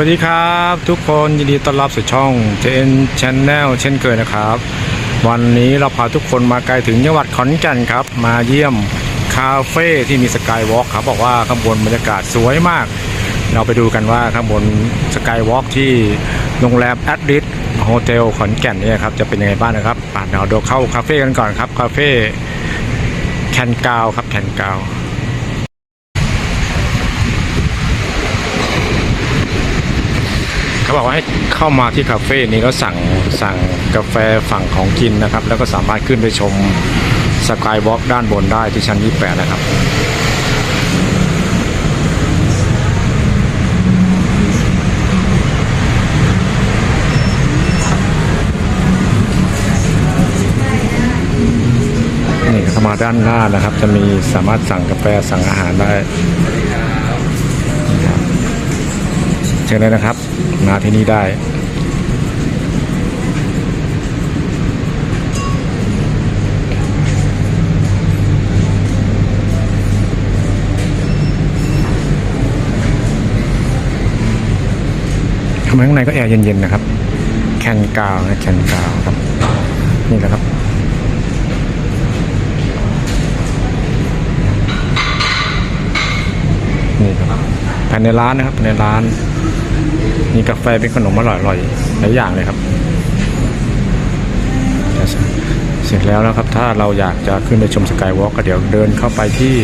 วัสดีครับทุกคนยินดีต้อนรับสู่ช่อง JN Channel เช่นเคยนะครับ วันนี้เราพาทุกคนมาไกลถึงจังหวัดขอนแก่นครับ มาเยี่ยมคาเฟ่ที่มีสกายวอล์กครับบอกว่าข้างบนบรรยากาศสวยมาก เราไปดูกันว่าข้างบนสกายวอล์กที่โรงแรมแอดดิสโฮเทลขอนแก่นเนี่ยครับจะเป็นยังไงบ้างนะครับป่าเดี๋ยวเราเข้าคาเฟ่กันก่อนครับคาเฟ่แคนกาวครับแคนกาว เขาบอกว่าให้เข้ามาที่คาเฟ่นี้แล้วสั่งสั่งกาแฟฝั่งของกินนะครับ แล้วก็สามารถขึ้นไปชมสกายวอล์กด้านบนได้ที่ชั้น 28 นะครับนี่เข้ามาด้านหน้านะครับ จะมีสามารถสั่งกาแฟสั่งอาหารได้ เชิญเลยนะครับ มาที่นี่ได้ทำไมข้างในก็แอร์เย็นๆนะครับ แคนกาวนะแคนกาวครับ นี่แหละครับนี่ครับภายในร้านนะครับภายในร้าน มีกาแฟเป็นขนมอร่อยๆหลายอย่างเลยครับ เสร็จแล้วนะครับ ถ้าเราอยากจะขึ้นไปชมสกายวอล์กก็เดี๋ยวเดินเข้าไปที่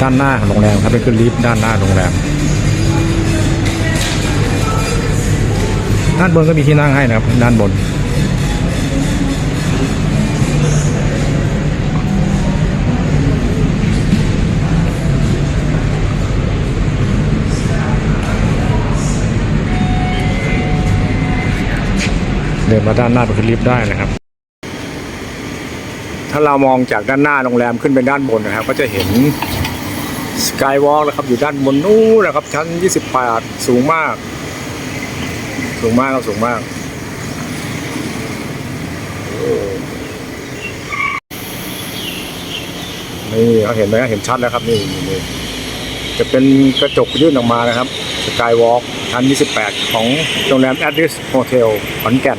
ด้านหน้าของโรงแรมครับไปขึ้นลิฟต์ด้านหน้าโรงแรม ด้านบนก็มีที่นั่งให้นะครับ ด้านบน เดินมาด้านหน้าไปขึ้นลิฟต์ได้นะครับ ถ้าเรามองจากด้านหน้าโรงแรมขึ้นไปด้านบนนะครับ ก็จะเห็นสกายวอล์กนะครับอยู่ด้านบนนู้นนะครับ ชั้น 28 สูงมาก สูงมากครับสูงมากนี่เขาเห็นไหมเห็นชัดแล้วครับนี่นี่ จะเป็นกระจกยื่นออกมานะครับสกายวอล์กชั้น 28 ของโรงแรมแอดดิสโฮเทลขอนแก่น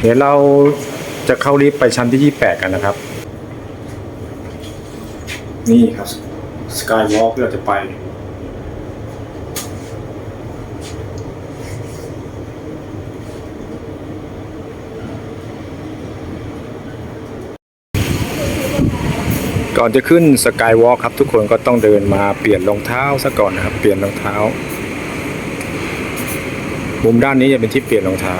เดี๋ยวเราจะเข้าลิฟต์ไปชั้นที่ 28 กันนะครับ นี่ครับสกายวอล์กที่เราจะไป ก่อนจะขึ้นสกายวอล์กครับ ทุกคนก็ต้องเดินมาเปลี่ยนรองเท้าซะก่อนนะครับ เปลี่ยนรองเท้า มุมด้านนี้จะเป็นที่เปลี่ยนรองเท้า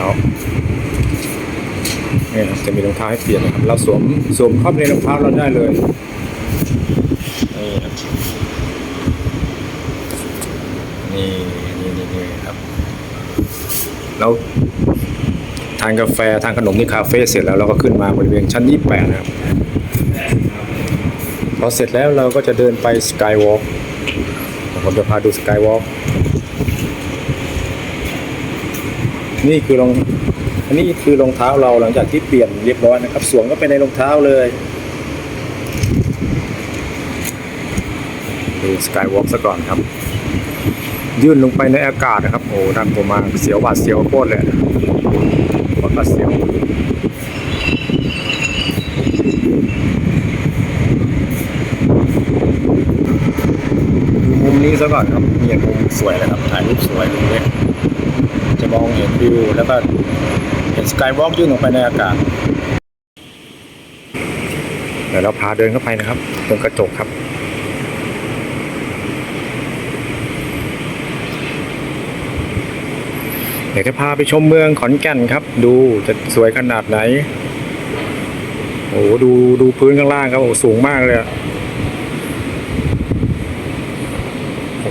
เนี่ยครับจะมีรองเท้าให้เปลี่ยนนะครับ เราสวมสวมเข้าไปในรองเท้าเราได้เลยนี่ครับนี่นี่นี่นี่ครับเราทานกาแฟทานขนมที่คาเฟ่เสร็จแล้วเราก็ขึ้นมาบริเวณชั้น 28 นะครับ พอเสร็จแล้วเราก็จะเดินไปสกายวอล์กผมจะพาดูสกายวอล์กนี่คือรองอันนี้คือรองเท้าเราหลังจากที่เปลี่ยนเรียบร้อยนะครับ สวมก็ไปในรองเท้าเลยดูสกายวอล์กซะก่อนครับ ยื่นลงไปในอากาศนะครับ โอ้ดันผมมาเสียวบาดเสียวโคตรเลยโคตรบาดเสียวดูมุมนี้ ซะก่อนครับนี่มุมสวยเลยครับถ่ายรูปสวยตรงนี้จะมองเห็นวิวแล้วก็เห็นสกายวอล์กยื่นออกไปในอากาศเดี๋ยวเราพาเดินเข้าไปนะครับตรงกระจกครับ เดี๋ยวจะพาไปชมเมืองขอนแก่นครับ ดูจะสวยขนาดไหน โอ้โหดูดูพื้นข้างล่างครับโอ้สูงมากเลยอะ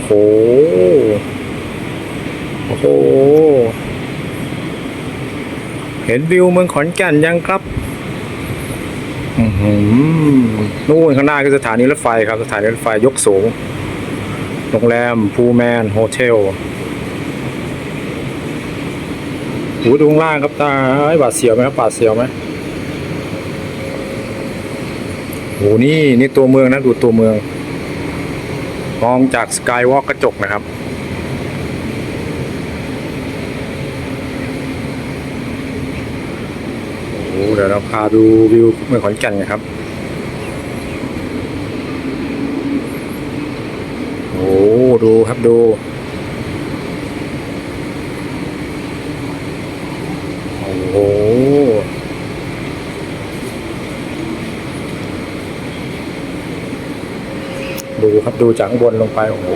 โอ้โห โอ้โห เห็นวิวเมืองขอนแก่นยังครับอือหือนู่นข้างหน้าคือสถานีรถไฟครับ สถานีรถไฟยกสูง โรงแรมพูแมนโฮเทลหูดูข้างล่างครับตาไอ้บาดเสียวไหมครับบาดเสียวไหมโหนี่นี่ตัวเมืองนะดูตัวเมือง มองจากสกายวอล์กกระจกนะครับ โอ้เดี๋ยวเราพาดูวิวเมืองขอนแก่นนะครับ โอ้ดูครับดู โอ้โห ดูครับดูจากข้างบนลงไปโอ้โห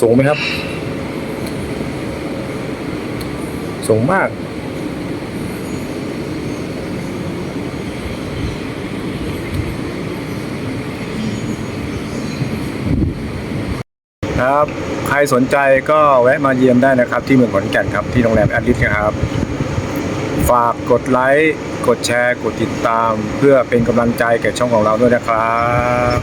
สูงไหมครับ สูงมาก ครับใครสนใจก็แวะมาเยี่ยมได้นะครับ ที่เมืองขอนแก่นครับที่โรงแรมแอดลิสครับ ฝากกดไลค์กดแชร์ กดติดตาม เพื่อเป็นกำลังใจแก่ช่องของเราด้วยนะครับ